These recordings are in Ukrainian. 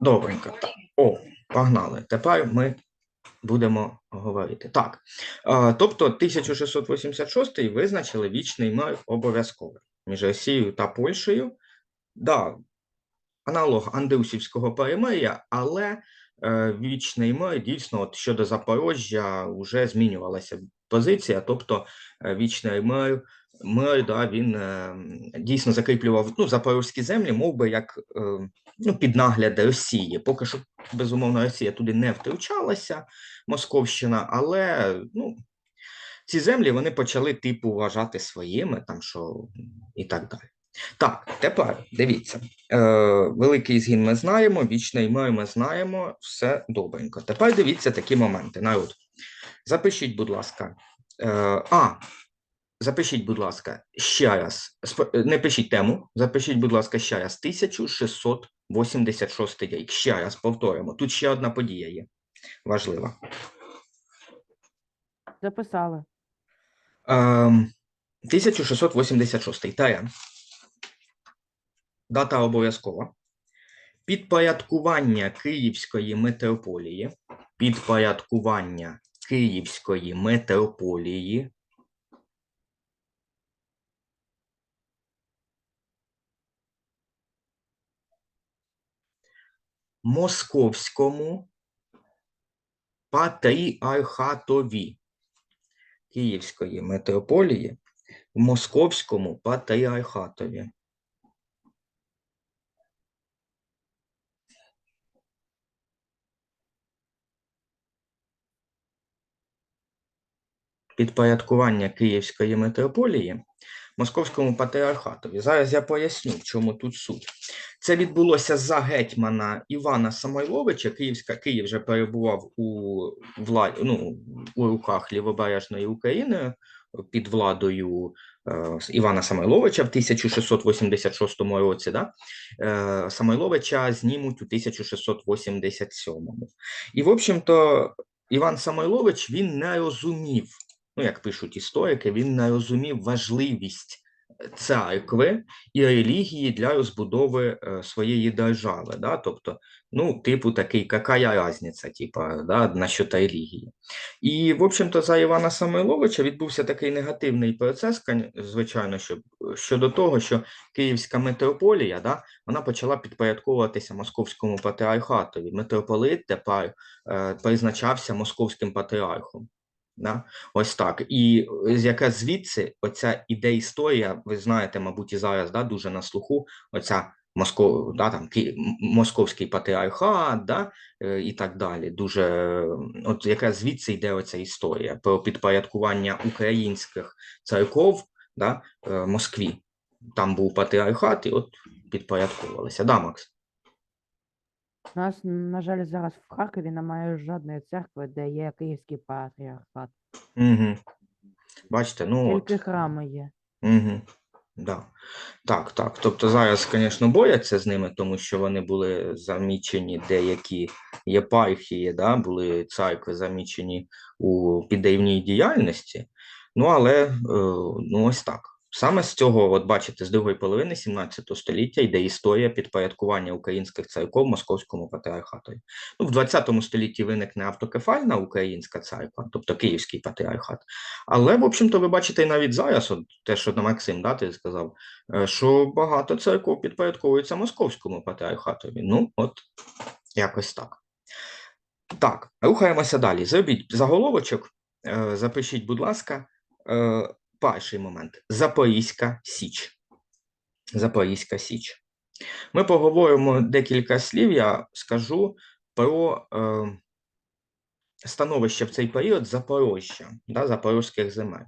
Добренько. Так. О, погнали. Тепер ми будемо говорити. Так. Тобто 1686 визначили вічний мир обов'язковий між Росією та Польщею. Да, аналог Андеусівського перемир'я, але е, вічний мир дійсно от щодо Запорожжя вже змінювалася позиція. Тобто е, вічний мир, мир да, він е, дійсно закріплював ну, запорозькі землі, мов би як е, ну, під нагляд Росії. Поки що, безумовно, Росія туди не втручалася, Московщина, але ну, ці землі вони почали типу вважати своїми, там що і так далі. Так, тепер дивіться. Е, великий згін ми знаємо, вічний мир ми знаємо, все добренько. Тепер дивіться такі моменти. Народ. Запишіть, будь ласка. Е, а, запишіть, будь ласка, ще раз. Не пишіть тему, запишіть, будь ласка, ще раз. 1686 рік. Ще раз повторимо. Тут ще одна подія є. Важлива. Записали. Ем, 1686 Таран. Дата обов'язкова. Підпорядкування Київської митрополії. Підпорядкування Київської митрополії. Московському патріархатові Київської митрополії в Московському патріархатові. Підпорядкування Київської митрополії Московському патріархатові. Зараз я поясню, в чому тут суть. Це відбулося за гетьмана Івана Самойловича. Київська Київ вже перебував у владі, ну, у руках Лівобережної України під владою е, Івана Самойловича в 1686 році. Да? Е, Самойловича знімуть у 1687. І, в общем-то, Іван Самойлович він не розумів, ну як пишуть історики, він не розумів важливість церкви і релігії для розбудови е, своєї держави. Да? Тобто, ну, типу такий, какая різниця, типа, да, насчет релігії. І, в общем-то, за Івана Самойловича відбувся такий негативний процес, звичайно, що, щодо того, що Київська митрополія, да, вона почала підпорядковуватися московському патріархатові. Митрополит тепер е, призначався московським патріархом. Да? Ось так. І з- якраз звідси оця іде історія, ви знаєте, мабуть, і зараз да, дуже на слуху, оця Москов, да, там, Ки- московський патріархат, да, е, і так далі. Дуже, е, от якраз звідси йде оця історія про підпорядкування українських церков да, е, Москві. Там був патріархат, і от підпорядковувалися. Да, Макс? У нас, на жаль, зараз в Харкові немає жодної церкви, де є київський патріархат. Угу. Бачите, ну от. Тільки храми є. Угу. Да. Так, так. Тобто зараз, звісно, борються з ними, тому що вони були замічені деякі єпархії, да, були церкви замічені у підривній діяльності. Ну, але е, ну, ось так. Саме з цього, от бачите, з другої половини 17 століття йде історія підпорядкування українських церков московському патріархату. Ну, в 20 столітті виникне автокефальна українська церква, тобто Київський патріархат. Але, в общем-то, ви бачите і навіть зараз, от те, що на Максим да, ти сказав, е, що багато церков підпорядковується московському патріархатові. Ну, от якось так. Так, рухаємося далі. Зробіть заголовочок, е, запишіть, будь ласка, е, перший момент. Запорізька Січ. Запорізька Січ. Ми поговоримо декілька слів, я скажу про е, становище в цей період Запорожжя, да, запорозьких земель.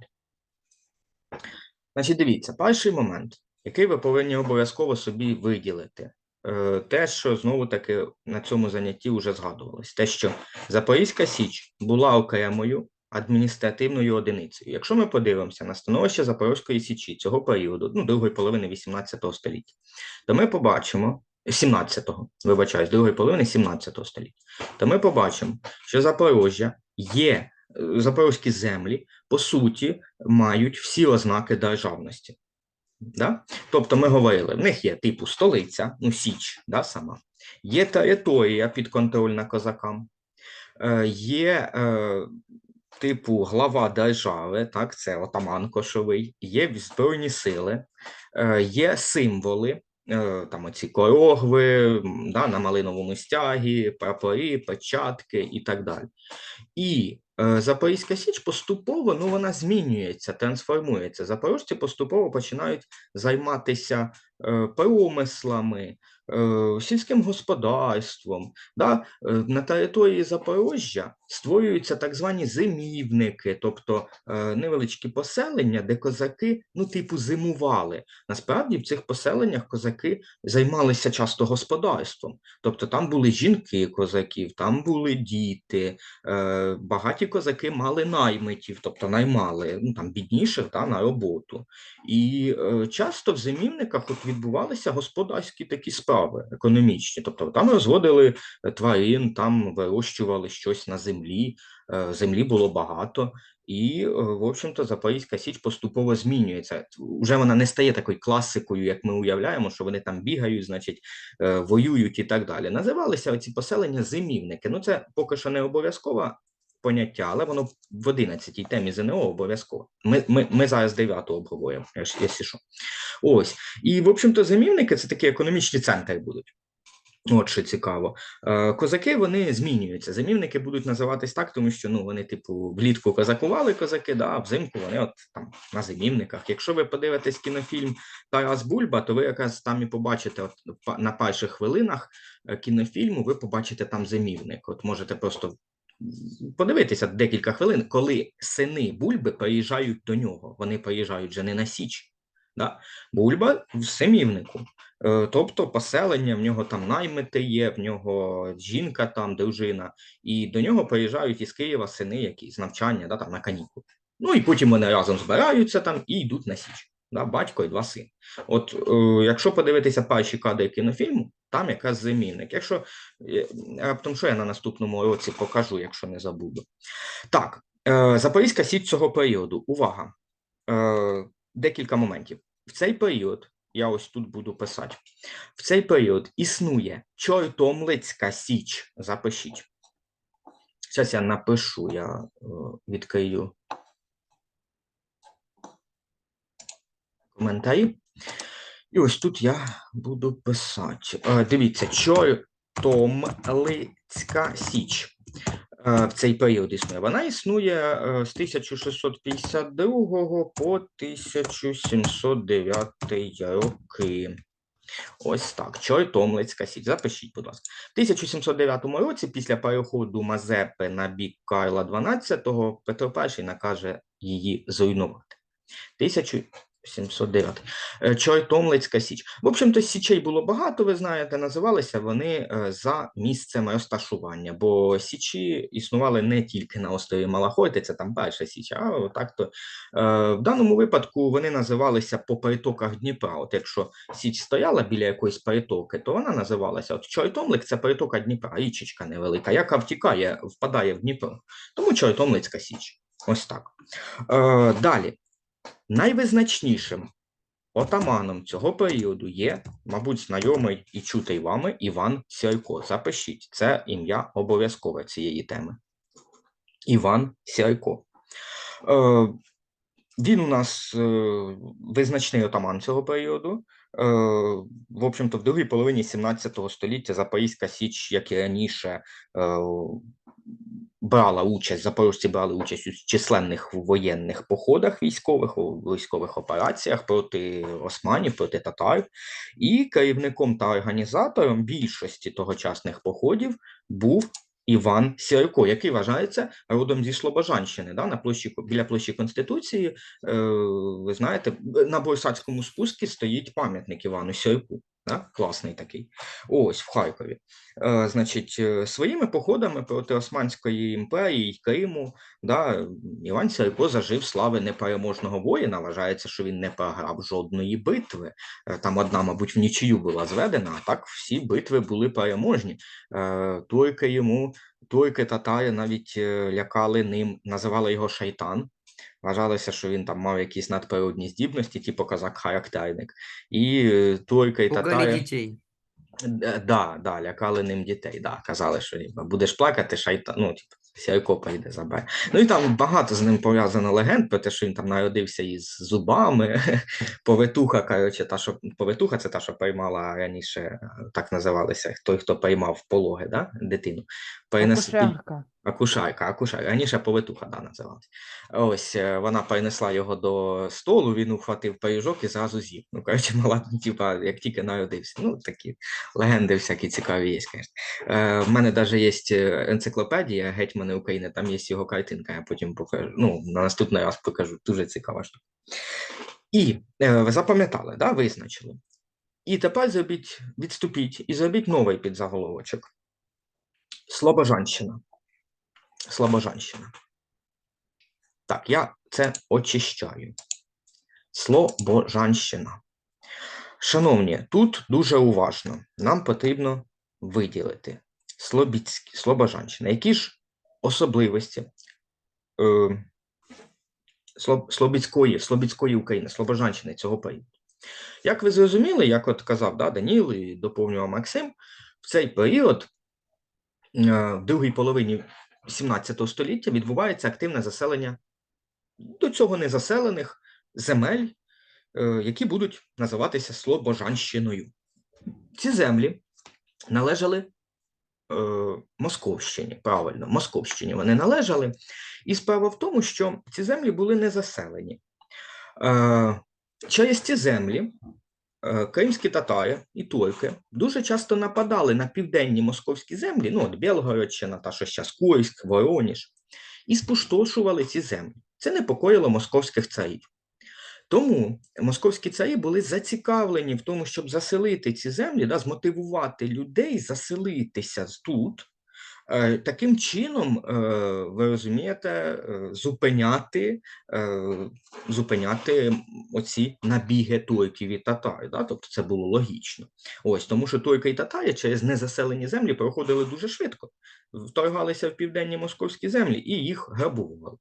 Значить, дивіться, перший момент, який ви повинні обов'язково собі виділити. Е, Те, що знову таки на цьому занятті вже згадувалось, те, що Запорізька Січ була окремою адміністративною одиницею. Якщо ми подивимося на становище Запорізької Січі цього періоду, ну, другої половини 18 століття, то ми побачимо 17-го, вибачаюсь, другої половини 17 століття, то ми побачимо, що Запорожжя є, е, запорозькі землі, по суті, мають всі ознаки державності. Да? Тобто ми говорили, в них є типу столиця, ну Січ, да, сама. Є територія підконтрольна козакам, е, є е, типу глава держави, так, це отаман кошовий, є збройні сили, е, є символи, е, там оці корогви, да, на малиновому стягі, прапори, печатки і так далі. І е, Запорізька Січ поступово ну, вона змінюється, трансформується. Запорожці поступово починають займатися промислами, сільським господарством. Да? На території Запорожжя створюються так звані зимівники, тобто е, невеличкі поселення, де козаки, ну, типу, зимували. Насправді в цих поселеннях козаки займалися часто господарством. Тобто там були жінки козаків, там були діти, е, багаті козаки мали наймитів, тобто наймали ну, там, бідніших да, на роботу. І е, часто в зимівниках от відбувалися господарські такі справи економічні. Тобто там розводили тварин, там вирощували щось на землі, е, землі було багато. І, е, в общем-то, Запорізька Січ поступово змінюється. Уже вона не стає такою класикою, як ми уявляємо, що вони там бігають, значить, е, воюють і так далі. Називалися ці поселення зимівники. Ну, це поки що не обов'язкове поняття, але воно в 11-й темі ЗНО обов'язково. Ми, ми, ми зараз 9 обговорюємо, якщо що. Ось. І, в общем-то, зимівники це такі економічні центри будуть. От що цікаво. Е, Козаки вони змінюються. Зимівники будуть називатись так, тому що ну вони, типу, влітку козакували козаки, да, а взимку вони от там на зимівниках. Якщо ви подивитесь кінофільм Тарас Бульба, то ви якраз там і побачите от, на перших хвилинах е, кінофільму, ви побачите там зимівник. От можете просто подивитися декілька хвилин, коли сини Бульби приїжджають до нього. Вони приїжджають вже не на Січ. Да? Бульба в зимівнику. Е, Тобто поселення, в нього там наймити є, в нього жінка там, дружина, і до нього приїжджають із Києва сини, які з навчання, да, там, на канікули. Ну і потім вони разом збираються там і йдуть на Січ. Да, батько і два сини. От е, якщо подивитися перші кадри кінофільму, там якраз замінник. Якщо е, раптом що я на наступному році покажу, якщо не забуду. Так, е, Запорізька Січ цього періоду. Увага! Е, декілька моментів. В цей період, я ось тут буду писати, в цей період існує Чортомлицька Січ. Запишіть. Зараз я напишу, я е, відкрию коментарі. І ось тут я буду писати. Е, Дивіться, Чортомлицька Січ Е, в цей період існує. Вона існує е, з 1652 по 1709 роки. Ось так. Чортомлицька сіть. Запишіть, будь ласка. В 1709 році, після переходу Мазепи на бік Карла XII, Петро І накаже її зруйнувати. 1000... 709. Е, Чойтомлицька Січ. В общем-то, Січей було багато, ви знаєте, називалися вони е, за місцем розташування, бо Січі існували не тільки на острові Малахойти, це там перша Січ, а так то е, в даному випадку вони називалися по перетоках Дніпра. От якщо Січ стояла біля якоїсь перетоки, то вона називалася от Чойтомлик це перетока Дніпра, річечка невелика, яка втікає, впадає в Дніпро. Тому Чойтомлицька Січ. Ось так. Далі. Найвизначнішим отаманом цього періоду є, мабуть, знайомий і чутий вами Іван Сірко. Запишіть, це ім'я обов'язкове цієї теми. Іван Сірко. Е, він у нас е, визначний отаман цього періоду. Е, в общем-то, в другій половині 17 століття Запорізька Січ, як і раніше, е, брала участь, запорожці брали участь у численних воєнних походах військових, у військових операціях проти османів, проти татар. І керівником та організатором більшості тогочасних походів був Іван Сірко, який вважається родом зі Слобожанщини. Да? На площі, біля площі Конституції, е, ви знаєте, на Борсацькому спуску стоїть пам'ятник Івану Сірку. Да? Класний такий. Ось в Харкові. Е, значить, е, своїми походами проти Османської імперії й Криму, да, Іван Сірко зажив слави непереможного воїна. Вважається, що він не програв жодної битви. Е, Там одна, мабуть, в нічию була зведена, а так всі битви були переможні. Е, Турки йому, турки, татари навіть е, лякали ним, називали його шайтан. Вважалося, що він там мав якісь надприродні здібності, типу козак-характерник. І турки і татари. детей. Д- Да, да, лякали ним дітей. Да, казали, що будеш плакати, шайта, ну, типу, сяйко прийде забере. Ну і там багато з ним пов'язано легенд, про те, що він там народився із зубами. Повитуха, коротше, та, що повитуха, це та, що приймала раніше, так називалися, той, хто приймав пологи, да, дитину. Перенес- Акушерка. Акушайка, акушайка. Раніше повитуха, да, називалась. Ось е, вона перенесла його до столу, він ухватив пиріжок і зразу з'їв. Ну, коротше, мала, типа, як тільки народився. Ну, такі легенди всякі цікаві є. Е, в мене навіть є енциклопедія Гетьмани України, там є його картинка, я потім покажу. Ну, на наступний раз покажу. Дуже цікава штука. І е, ви запам'ятали, да, визначили. І тепер зробіть, відступіть і зробіть новий підзаголовочок. Слобожанщина. Слобожанщина. Так, я це очищаю. Слобожанщина. Шановні, тут дуже уважно. Нам потрібно виділити Слобідськ, Слобожанщина. Які ж особливості е, Слобідської, Слобідської України, Слобожанщини цього періоду? Як ви зрозуміли, як от казав да, Даніл і доповнював Максим, в цей період, е, в другій половині 17 століття, відбувається активне заселення до цього незаселених земель, е, які будуть називатися Слобожанщиною. Ці землі належали е, Московщині, правильно, Московщині вони належали. І справа в тому, що ці землі були не заселені. Е, через ці землі кримські татари і турки дуже часто нападали на південні московські землі, ну, от Білгородщина, та що зараз Курськ, Вороніж, і спустошували ці землі. Це непокоїло московських царів. Тому московські царі були зацікавлені в тому, щоб заселити ці землі, да, змотивувати людей заселитися тут. Е, Таким чином, е, ви розумієте, е, зупиняти, зупиняти оці набіги турків і татар. Да? Тобто це було логічно. Ось тому, що турки і татари через незаселені землі проходили дуже швидко, вторгалися в південні московські землі і їх грабували.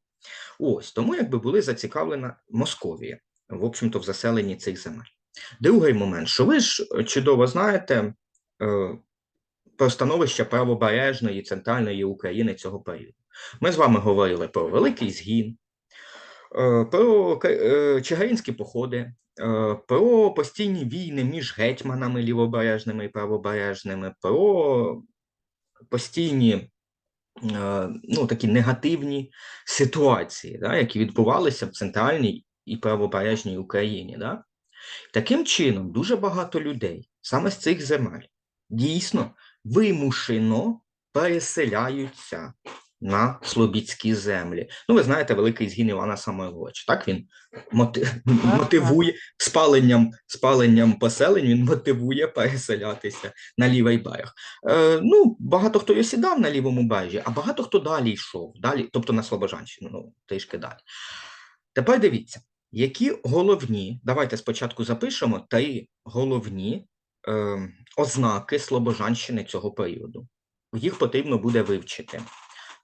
Ось тому, якби були зацікавлена Московія, в общем-то, в заселенні цих земель. Другий момент, що ви ж чудово знаєте про становище правобережної центральної України цього періоду. Ми з вами говорили про Великий Згін, е, про е, чигиринські походи, е, про постійні війни між гетьманами лівобережними і правобережними, про постійні ну, такі негативні ситуації, да, які відбувалися в центральній і правобережній Україні. Да? Таким чином, дуже багато людей саме з цих земель дійсно вимушено переселяються на слобідські землі. Ну, ви знаєте, великий згін Івана Самойловича. Так він моти- мотивує спаленням, спаленням поселень, він мотивує переселятися на лівий берег. Е, ну, багато хто і осідав на лівому бережі, а багато хто далі йшов, далі, тобто на Слобожанщину, ну, трішки далі. Тепер дивіться, які головні, давайте спочатку запишемо три головні е, ознаки Слобожанщини цього періоду. Їх потрібно буде вивчити.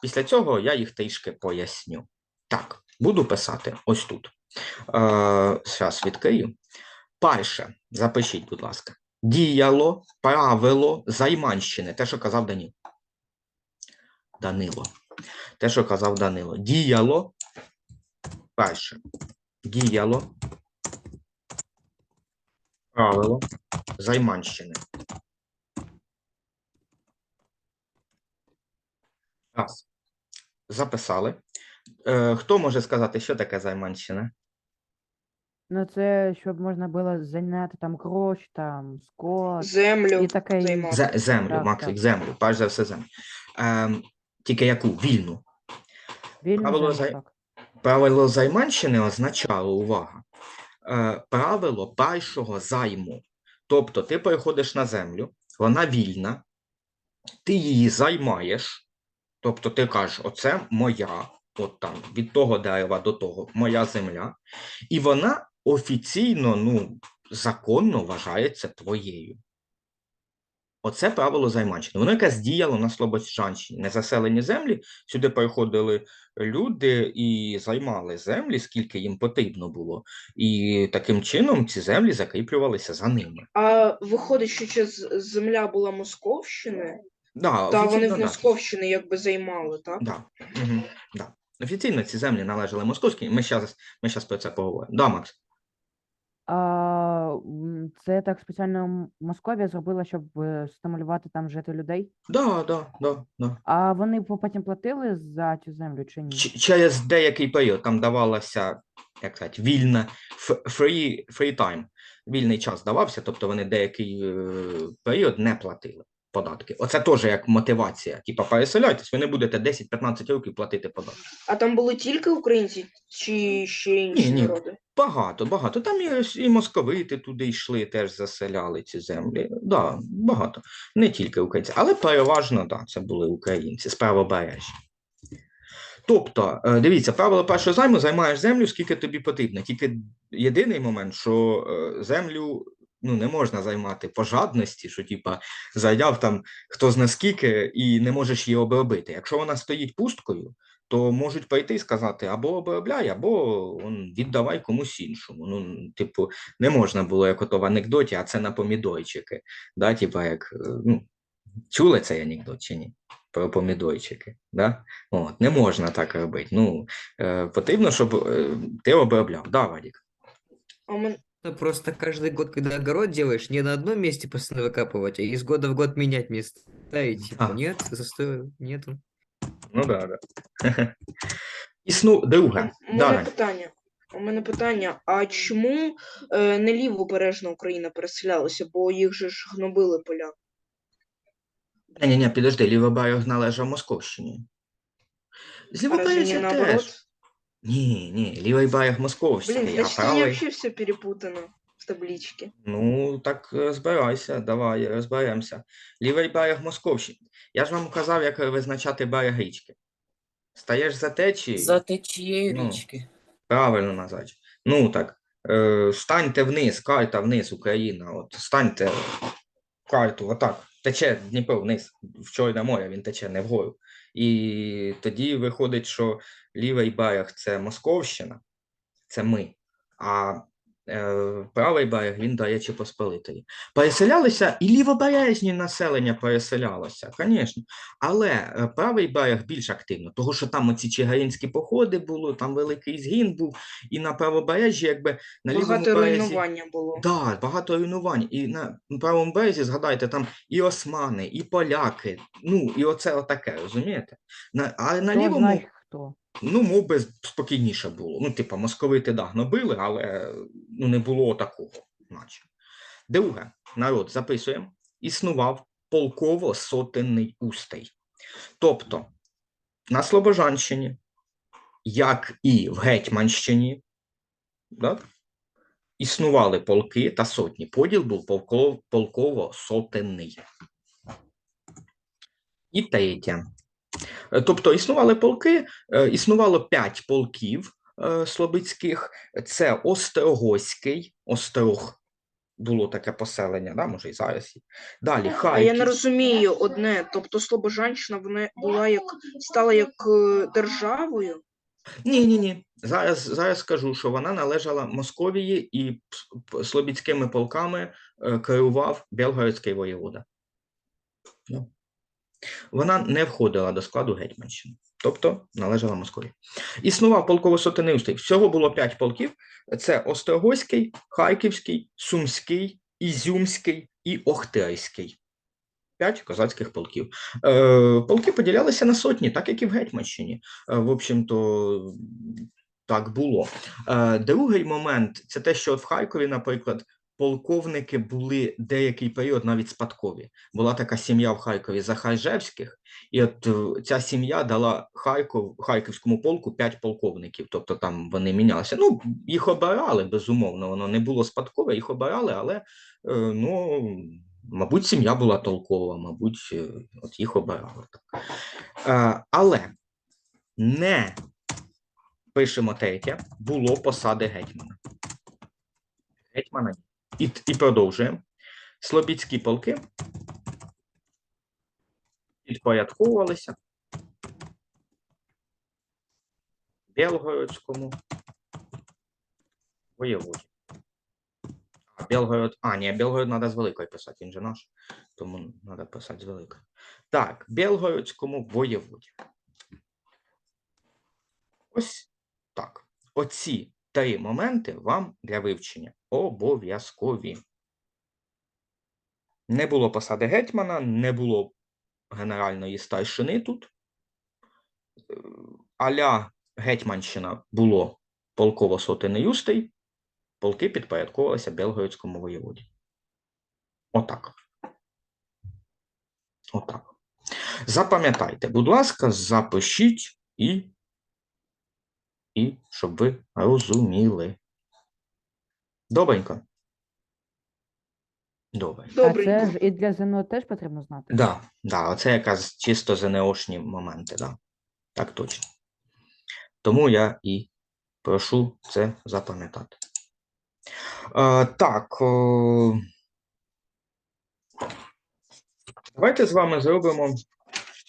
Після цього я їх трішки поясню. Так, буду писати ось тут. Е, зараз відкрию. Перше, запишіть, будь ласка. Діяло правило займанщини. Те, що казав Даніл. Данило. Те, що казав Данило. Діяло. Перше. Діяло. Правило займанщини. Раз. Записали. Е, хто може сказати, що таке займанщина? Ну, це щоб можна було зайняти там гроші, там, скот Землю і таке інше. займати. Зе- землю, Так, Максик, так. землю, перш за все землю. Ем, тільки яку? Вільну. Вільно Правило землю, зай- так. Правило займанщини означало, увага, е, правило першого займу. Тобто ти переходиш на землю, вона вільна, ти її займаєш, тобто ти кажеш, оце моя, от там, від того дерева до того, моя земля, і вона офіційно, ну, законно вважається твоєю. Оце правило Займанщини. Воно якраз діяло на Слобожанщині. Незаселені землі. Сюди приходили люди і займали землі, скільки їм потрібно було. І таким чином ці землі закріплювалися за ними. А виходить, що ця земля була Московщини, Да, та вони в да. Московщини якби займали, так? Да. Угу. Да. Офіційно ці землі належали московській. Ми зараз ми про це поговоримо. Да, Макс? А, м, це так спеціально М- Московія зробила, щоб е, стимулювати там жити людей. Да, да, да, да. А вони по- потім платили за цю землю чи ні? Ч- через деякий період там давалася, як сказати, вільна ф- free, free time, вільний час давався, тобто вони деякий е, період не платили податки. Оце теж як мотивація. Типа, переселяйтесь, ви не будете 10-15 років платити податки. А там були тільки українці чи ще інші ні. народи? Багато, багато. Там і, і московити туди йшли, теж заселяли ці землі. Да, багато. Не тільки українці, але переважно, да, це були українці з правобережжя. Тобто, е, дивіться, правило першого займу займаєш землю, скільки тобі потрібно. Тільки єдиний момент, що е, землю ну, не можна займати по жадності, що типа зайняв там хто зна скільки і не можеш її обробити. Якщо вона стоїть пусткою, то можуть прийти і сказати або обробляй, або віддавай комусь іншому. Ну, типу, не можна було, як ото в анекдоті, а це на помідойчики. Да? Типа, як, ну, чули цей анекдот чи ні? Про помідойчики. Да? От, не можна так робити. Ну, е, потрібно, щоб е, ти обробляв. Да, Вадік? А мен... Ну, просто каждый год, когда огород делаешь, не на одном месте постоянно выкапывать, а из года в год менять место. И типа, А. нет, застоя нету. Ну, да, да. Існу, друге. У мене Далі. питання. У мене питання: а чому е, не лівобережна Україна переселялася, бо їх же ж гнобили поляки? Ні, ні, ні, підожди, лівоберег належав Московщині. З А разве не лівобережжя теж. Ні, ні, лівий берег московський, Блин, а значит, правий. вообще все перепутано в табличке. Ну, так розбирайся, давай, розберемося. Лівий берег Московщини. Я ж вам казав, як визначати берег річки. Стаєш за течією, За течією Ну. річки. правильно назад. Ну так, е, станьте вниз, карта вниз, Україна. От станьте карту, отак. Тече Дніпро вниз, в Чорне море, він тече не вгору. І тоді виходить, що лівий берег це Московщина, це ми, а правий берег він дає Речі Посполитої. Переселялися і лівобережні населення переселялося, звісно. Але е, правий берег більш активно, тому що там оці чигаринські походи було, там великий згін був, і на правобережжі, якби на лівому березі. руйнування було. Да, багато руйнувань. І на правому березі, згадайте, там і османи, і поляки. Ну, і оце отаке, розумієте? На, а на Хто лівому, знає хто? ну, мов би, спокійніше було. Ну, типа, московити, да, гнобили, але ну, не було такого, наче. Друге, народ, записуємо, існував полково-сотенний устрій. Тобто, на Слобожанщині, як і в Гетьманщині, да, існували полки та сотні. Поділ був полково-сотенний. І третє. Е, Тобто існували полки, е, існувало п'ять полків слобідських. Це Острогоський, Острог. Було таке поселення, да? може і зараз. Далі А я не розумію одне. Тобто Слобожанщина вона була як стала як е, державою. Ні, ні, ні. Зараз, зараз скажу, що вона належала Московії і слобідськими полками е, керував Белгородський воєвода. Ну. Вона не входила до складу Гетьманщини, тобто належала Московії. Існував полково-сотенний устрій. Всього було п'ять полків: це Острогоський, Харківський, Сумський, Ізюмський і Охтирський. П'ять козацьких полків. Е, полки поділялися на сотні, так як і в Гетьманщині. Е, в общем-то, так було. Е, другий момент це те, що от в Харкові, наприклад, полковники були деякий період навіть спадкові. Була така сім'я в Харкові Захаржевських, і от е, ця сім'я дала Харков, Харківському полку п'ять полковників, тобто там вони мінялися. Ну, їх обирали, безумовно, воно не було спадкове, їх обирали, але е, ну, мабуть, сім'я була толкова, мабуть, е, от їх обирали. Але не пишемо третє, було посади гетьмана. Гетьмана ні. І, і продовжуємо. Слобідські полки підпорядковувалися Білгородському воєводі. А, Білгород, а, ні, Білгород треба з великої писати, він же наш, тому треба писати з великої. Так, Білгородському воєводі. Ось так. Оці три моменти вам для вивчення обов'язкові. Не було посади гетьмана, не було генеральної старшини тут. Е, Аля Гетьманщина було полково сотени юстей, полки підпорядковувалися Белгородському воєводі. Отак. Отак. Запам'ятайте, будь ласка, запишіть і, і щоб ви розуміли. Добренько. Добренько. А це ж і для ЗНО теж потрібно знати. Да, да, оце якраз чисто ЗНОшні моменти, да. Так точно. Тому я і прошу це запам'ятати. Е, так. О... Давайте з вами зробимо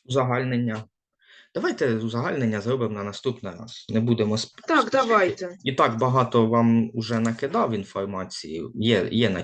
узагальнення. Давайте узагальнення зробимо на наступний раз. Не будемо сп- Так, давайте. і так багато вам уже накидав інформації. Є, є на